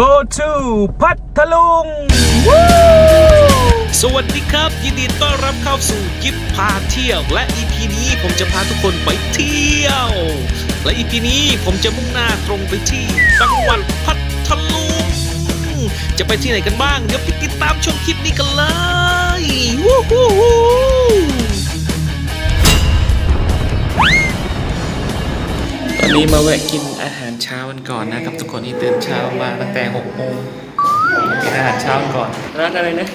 go to พัทลุง สวัสดีครับ ยินดีต้อนรับเข้าสู่กิฟพาเที่ยว และ EP นี้ผมจะพาทุกคนไปเที่ยว และ EP นี้ผมจะมุ่งหน้าตรงไปที่จังหวัดพัทลุง จะไปที่ไหนกันบ้าง เดี๋ยวไปติดตามชมคลิปนี้กันเลยวู้ฮู้ฮู้ตอนนี้มาแวะกินอาหารเช้ากันก่อนนะครับ ทุกคนที่ตื่นเช้ามาตั้งแต่หกโมงกินอาหารเช้าก่อน ร้านอะไรนะ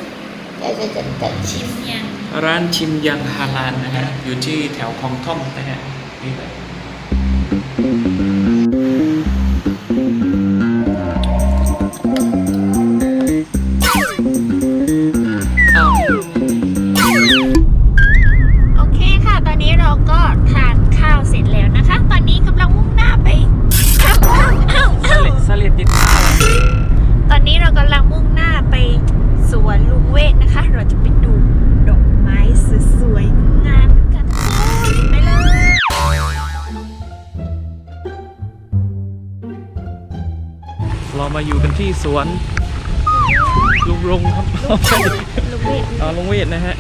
แต่จะจะจะชิมยังร้านชิมยังฮาลานนะฮะอยู่ที่แถวคลองท่อมนะฮะนี่เลย วนลุงรงครับลุงเวทอ๋อลุงเวทนะฮะ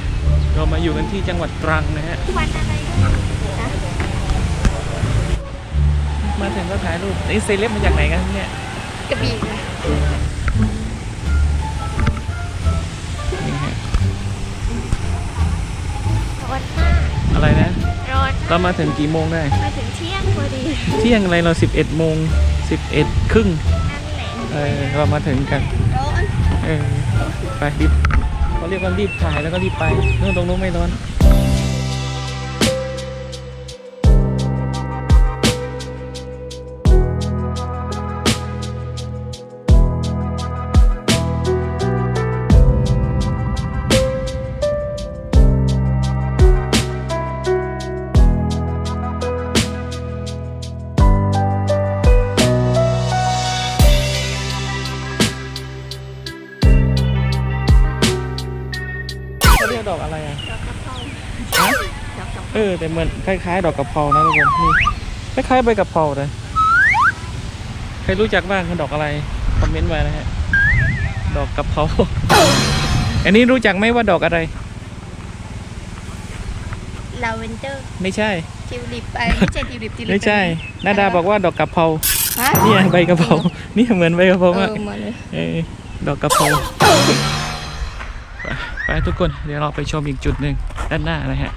เรามาอยู่กันที่จังหวัดตรังนะฮะวันอะไรนะมาถึงก็ถ่ายรูปนี่เซเลบมาจากไหนกันเนี่ยกระบี่นะนี่ฮะร้อนมากอะไรนะร้อนเรามาถึงกี่โมงได้ มาถึงเที่ยงพอดี เที่ยงอะไรเรา 11โมง11ครึ่งนั่นแหละ เออเรามาถึงกันร้อนเออ ไปรีบเขาเรียกว่ารีบถ่ายแล้วก็รีบไปนู่นตรงนู้นไม่ร้อน แต่เหมือนคล้ายๆ ดอกกะเพรานะทุกคนนี่คล้ายๆใบกะเพราเลยใครรู้จักบ้างคือดอกอะไรคอมเมนต์มานะฮะดอกกะเพราอันนี้รู้จักไหมว่าดอกอะไรลาเวนเดอร์ไม่ใช่ทิวลิปไอ้ไม่ใช่ทิวลิปทิวลิปไม่ใช่นาดาบอกว่าดอกกะเพราฮะเนี่ยใบกะเพรานี่เหมือนใบกะเพราเอมากอมาเลยเออดอกกะเพราไปไปทุกคนเดี๋ยวเราไปชมอีกจุดหนึ่งด้านหน้านะฮะ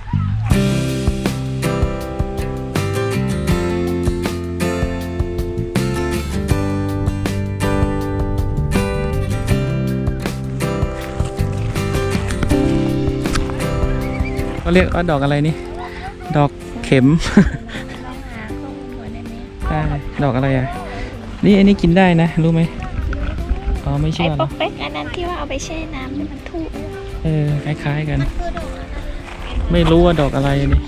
เขาเรียกว่าดอกอะไรนี่ ดอกเข็มลองหาข้อมูลก่อนได้ไหมใช่ดอกอะไรอะ นี่อันนี้กินได้นะ รู้ไหมอ๋อไม่ไอ้เชื่อหรป๊ออกเป๊กอันนั้นที่ว่าเอาไปแช่น้ำนี่มันถูกเออคล้ายๆกันมันคือดอกอะไรไม่รู้ว่าดอกอะไรนี่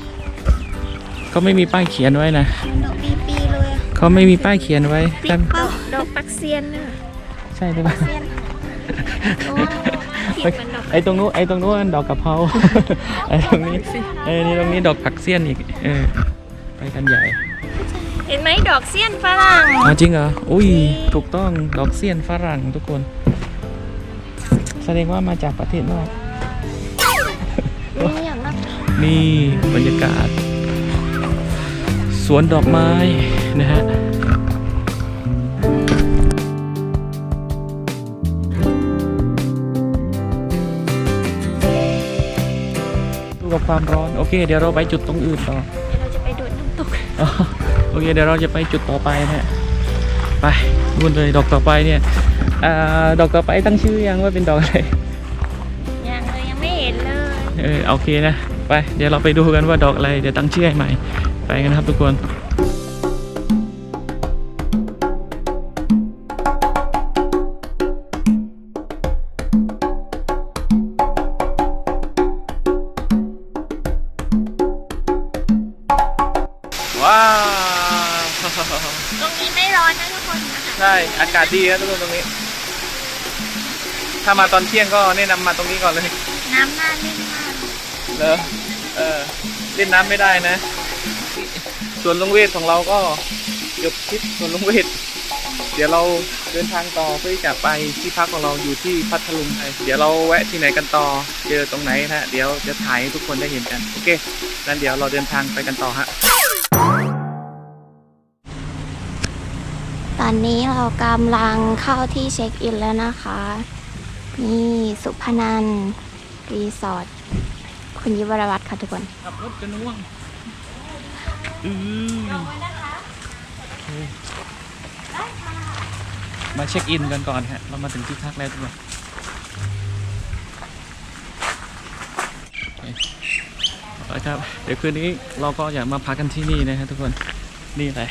เขาไม่มีป้ายเขียนไว้นะมันดอกปีปีๆเลยอะเขาไม่มีป้ายเขียนไว้ปีตั้งเป้าดอกปักเซียนเนอะใช่หรือเปล่า เซียนโอ้ผิดมันดอก ไอ้ตรงนู้นไอ้ตรงนู้นดอกกะเพราไอ้ตรงนี้เออนี่ตรงนี้ดอกผักเสี้ยนอีกเออไปกันใหญ่ เห็นไหมดอกเซียนฝรั่งอ๋อจริงเหรออุ้ยถูกต้องดอกเสี้ยนฝรั่งทุกคน แสดงว่ามาจากประเทศนอกนี่อย่างนั้นนี่บรรยากาศ สวนดอกไม้นะฮะ กับความร้อน โอเค เดี๋ยวเราไปจุดตรงอื่นต่อ เดี๋ยวเราจะไปดูดน้ำตก อ๋อโอเคเดี๋ยวเราจะไปจุดต่อไปนะฮะไปนู่นเลยดอกต่อไปเนี่ยอ่าดอกต่อไปตั้งชื่อยังว่าเป็นดอกอะไรยังเลยยังไม่เห็นเลย เออโอเคนะไปเดี๋ยวเราไปดูกันว่าดอกอะไรเดี๋ยวตั้งชื่อให้ใหม่ไปกันนะครับทุกคน คนนะคะใช่อากาศดีครับทุกคนตรงนี้ ถ้ามาตอนเที่ยงก็แนะนำมาตรงนี้ก่อนเลยน้ำน่าเล่นมากเหรอเออเล่นน้ำไม่ได้นะ ส่วนลุงเวทของเราก็จบคลิปส่วนลุงเวท เดี๋ยวเราเดินทางต่อเพื่อจะไปที่พักของเราอยู่ที่พัทลุงเดี๋ยวเราแวะที่ไหนกันต่อ เจอตรงไหนนะฮะเดี๋ยวจะถ่ายให้ทุกคนได้เห็นกัน โอเคงั้นเดี๋ยวเราเดินทางไปกันต่อฮะ อนนี้เรากำลังเข้าที่เช็คอินแล้วนะคะ นี่สุพนันรีสอร์ทคุณยิวรวัตรค่ะทุกคน ขับรถจะน่วงอือโอเคมาเช็คอินกันก่อนฮะ เรามาถึงที่พักแล้วทุกคนโอเคครับ เดี๋ยวคืนนี้เราก็อยากมาพักกันที่นี่นะฮะทุกคน นี่เลย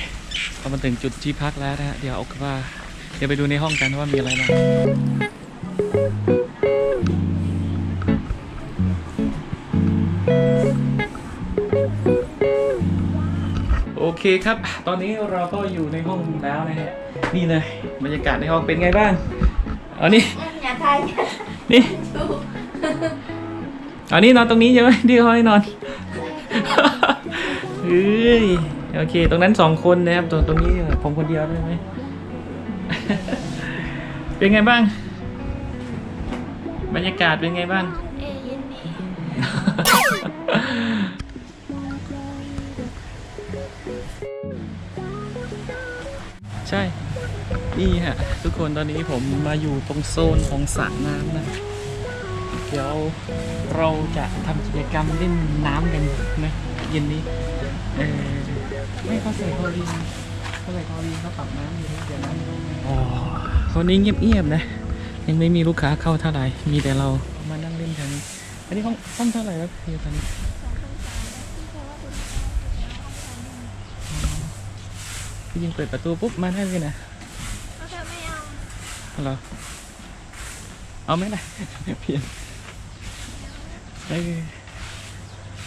เรามาถึงจุดที่พักแล้วนะฮะ เดี๋ยวเอาเป็นว่าเดี๋ยวไปดูในห้องกันว่ามีอะไรบ้างโอเคครับ ตอนนี้เราก็อยู่ในห้องแล้วนะฮะ นี่เลยบรรยากาศในห้องเป็นไงบ้าง เอานี่อย่าทายนี่เอานี่นอนตรงนี้ใช่ไหมที่เขาให้นอนเฮ้ย โอเค ตรงนั้นสองคนนะครับตรงตรงนี้ผมคนเดียวได้ไหม เป็นไงบ้าง บรรยากาศเป็นไงบ้างเอเย็นดีใช่ นี่ฮะ ทุกคนตอนนี้ผมมาอยู่ตรงโซนของสระน้ำนะ เดี๋ยวเราจะทำกิจกรรมเล่นน้ำกันนะเย็นนี้ เออ ไม่เขาใส่คลอรีนเขาใส่คลอรีนเขาปรับน้ำอยู่นะเดี๋ยวน้ำไม่ลงนะอ๋อคนนี้เงียบๆนะ ยังไม่มีลูกค้าเข้าเท่าไหร่ มีแต่เรามานั่งเล่นกันอันนี้ห้องห้องเท่าไหร่แล้วพี่ตอนนี้พี่ยิงเปิดประตูปุ๊บมาได้เลยนะเขาจะไม่เอาเอาเหรอเอาไหมล่ะเพียนเอ้ย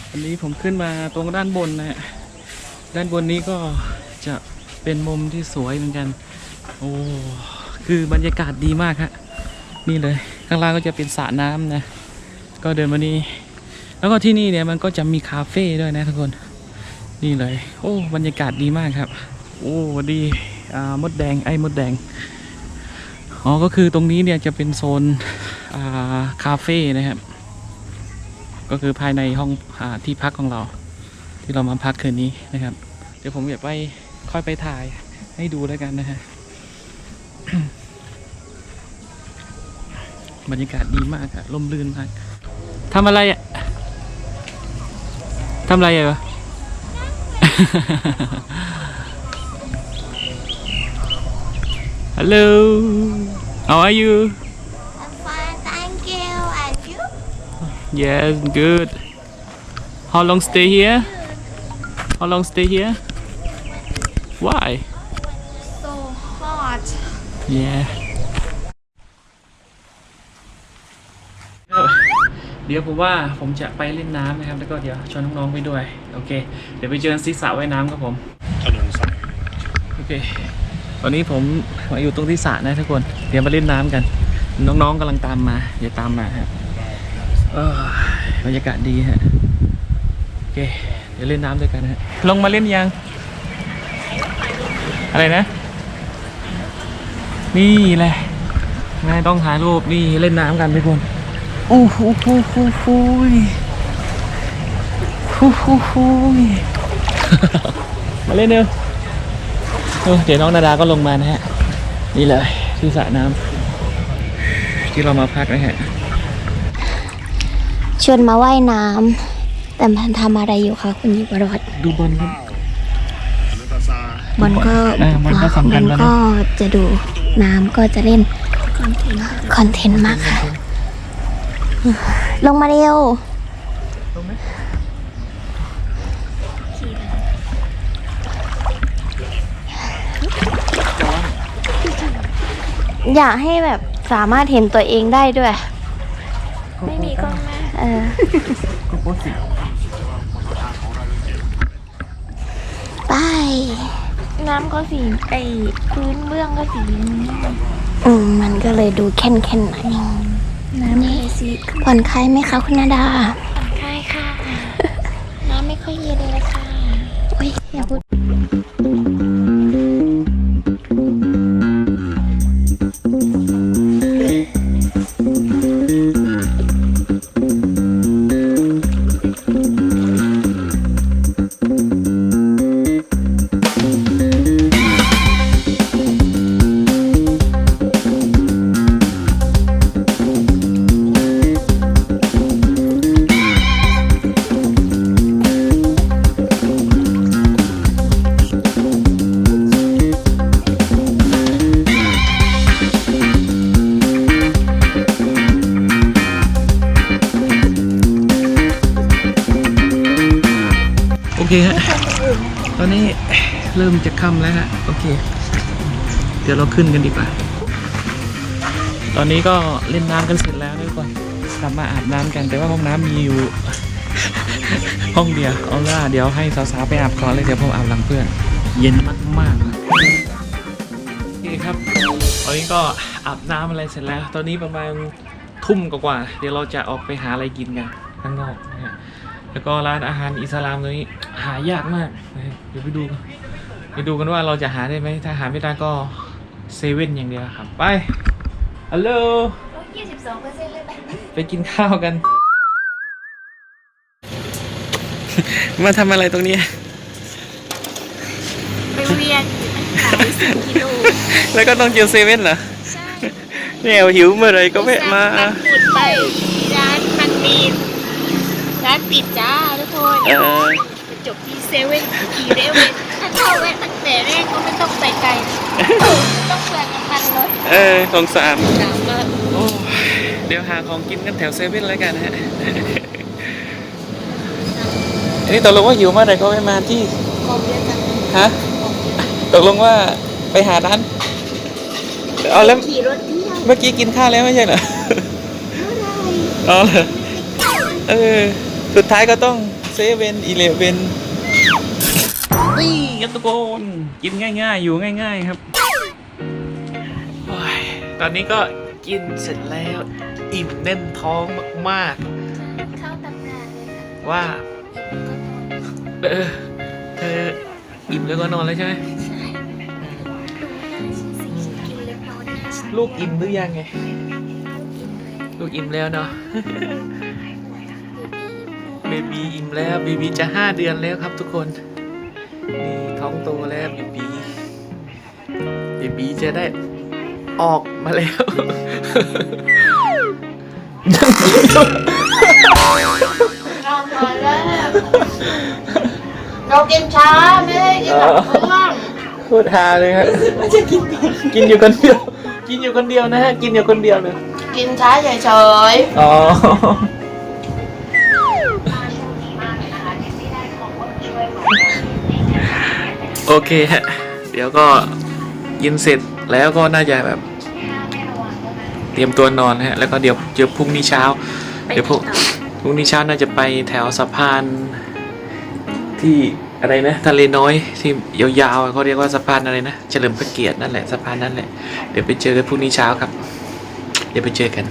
วันนี้ผมขึ้นมาตรงด้านบนนะฮะ ด้านบนนี้ก็จะเป็นมุมที่สวยเหมือนกัน โอ้คือบรรยากาศดีมากฮะนี่เลย ข้างล่างก็จะเป็นสระน้ำนะ ก็เดินมานี่แล้วก็ที่นี่เนี่ยมันก็จะมีคาเฟ่ด้วยนะทุกคน นี่เลย โอ้บรรยากาศดีมากครับ โอ้วัสดีอ่ามดแดงไอ้มดแดงอ๋อก็คือตรงนี้เนี่ยจะเป็นโซนอ่าคาเฟ่นะครับ ก็คือภายในห้องอาที่พักของเรา ที่เรามาพักคืนนี้นะครับ เดี๋ยวผมอยากไปค่อยไปถ่ายให้ดูแล้วกันนะฮะบรรยากาศดีมากอะลมลื่นมากทำอะไรอะทำอะไรอะ Hello How are you I'm fine thank you and you Yes good How long stay here How long stay here Why so hot Yeah เดี๋ยวผมว่าผมจะไปเล่นน้ำนะครับ แล้วก็เดี๋ยวชวนน้องๆไปด้วย โอเค เดี๋ยวไปเจอกันที่สระว่ายน้ำครับผมโอเค ตอนนี้ผมมาอยู่ตรงที่สระนะทุกคน เดี๋ยวมาเล่นน้ำกัน น้องๆกำลังตามมาเดี๋ยวตามมาฮะเอ้ยบรรยากาศดีฮะ โอเค เดี๋ยวเล่นน้ำด้วยกันฮะลงมาเล่นยัง อะไรนะ นี่แหละไม่ต้องถ่ายรูปนี่เล่นน้ำกันทุกคนโอ้โหโหโหโหยโอ้โหโหยมาเล่นเร็วเดี๋ยวน้องนาดาก็ลงมานะฮะ นี่เลยที่สระน้ำที่เรามาพักนะฮะชวนมาว่ายน้ำ แต่มันทำอะไรอยู่คะคุณยิวรวัตรดูบอลครับบอลก็เออบอลก็สำคัญบอลนะ ก็จะดูน้ำก็จะเล่นคอนเทนต์มากค่ะ ลงมาเร็วลงไหมอยากให้แบบสามารถเห็นตัวเองได้ด้วย ไม่มีกล้องหน้าเออ ก็โพสสิ ไป น้ำก็สีไอพื้นเบื้องก็สีอืมมันก็เลยดูแค้นแค้นๆหน่อยน้ำเลยสีผ่อนคลายไหมคะคุณนาดา เค เดี๋ยวเราขึ้นกันดีกว่า ตอนนี้ก็เล่นน้ำกันเสร็จแล้วนะทุกคนกลับมาอาบน้ำกัน แต่ว่าห้องน้ำมีอยู่ ห้องเดียว เอาล่ะเดี๋ยวให้สาวๆไปอาบก่อนเลยเดี๋ยวผมอาบหลังเพื่อน เย็นมากๆเลยโอเคครับตอนนี้ก็อาบน้ำอะไรเสร็จแล้ว ตอนนี้ประมาณทุ่มกว่าๆเดี๋ยวเราจะออกไปหาอะไรกินกันข้างนอกนะฮะแล้วก็ร้านอาหารอิสลามตัวนี้หายากมากนะฮะเดี๋ยวไปดูกัน ไปดูกันว่าเราจะหาได้ไหมถ้าหาไม่ได้ก็เซเว่นอย่างเดียวครับ ไปฮัลโหลยี่สิบสองเปอร์เซ็นต์เลยไหมไปกินข้าวกัน มาทำอะไรตรงนี้ไปเวียนหลายสิบกิโลแล้วก็ต้องเจอเซเว่นเหรอใช่เนี่ยหิวเมื่อไหรก็แวะมาสั่งปักหมุดไปร้านมันมีร้านปิดจ้าทุกคนเออไป จบที่เซเว่นอีเรเว่นถ้าเข้าแวะตั้งแต่แรกก็ไม่ต้องไปไกลต้องเปลืองน้ำมันรถเออสงสารหนาวมากโอ้เดี๋ยวหาของกินกันแถวเซเว่นแล้วกันฮะอันนี้ตกลงว่าหิวเมื่อไหรก็ไม่มาที่คอมเยอะจังฮะตกลงว่าไปหาร้านเอาแล้วขี่รถเที่ยวเมื่อกี้กินข้าวแล้วไม่ใช่เหรออ๋อเหรอเออสุดท้ายก็ต้อง เซเว่นอีเลเว่นนี่ครับทุกคนกินง่าย ๆ อยู่ง่าย ๆ ครับโอ้ยตอนนี้ก็กินเสร็จแล้วอิ่มแน่นท้องมากเข้าตำนานเลยค่ะๆว่าเออเธออิ่มแล้วก็นอนแล้วใช่ไหมใช่ดูไม่ได้สิกินเล็กน้อยนะลูกอิ่มหรือยังไง ลูกอิ่มแล้วเนาะ เบบีอิ่มแล้วเบบีจะห้าเดือนแล้วครับทุกคนนี่ท้องโตแล้วเบบีเบบีจะได้ออกมาแล้วเรามาแล้วเรากินช้าไม่ได้กินแบบเพื่อนพูดฮาเลยครับกินอยู่คนเดียว กินอยู่คนเดียวนะฮะ กินอยู่คนเดียวเลยกินช้าเฉยอ๋อ โอเคฮะ เดี๋ยวก็กินเสร็จแล้วก็น่าจะแบบ เตรียมตัวนอนฮะ แล้วก็เดี๋ยวเจอพรุ่งนี้เช้า เดี๋ยวพรุ่งพรุ่งนี้เช้าน่าจะไปแถวสะพานที่อะไรนะทะเลน้อยที่ยาวๆเขาเรียกว่าสะพานอะไรนะเฉลิมพระเกียรตินั่นแหละสะพานนั่นแหละเดี๋ยวไปเจอกันพรุ่งนี้เช้าครับ เดี๋ยวไปเจอกัน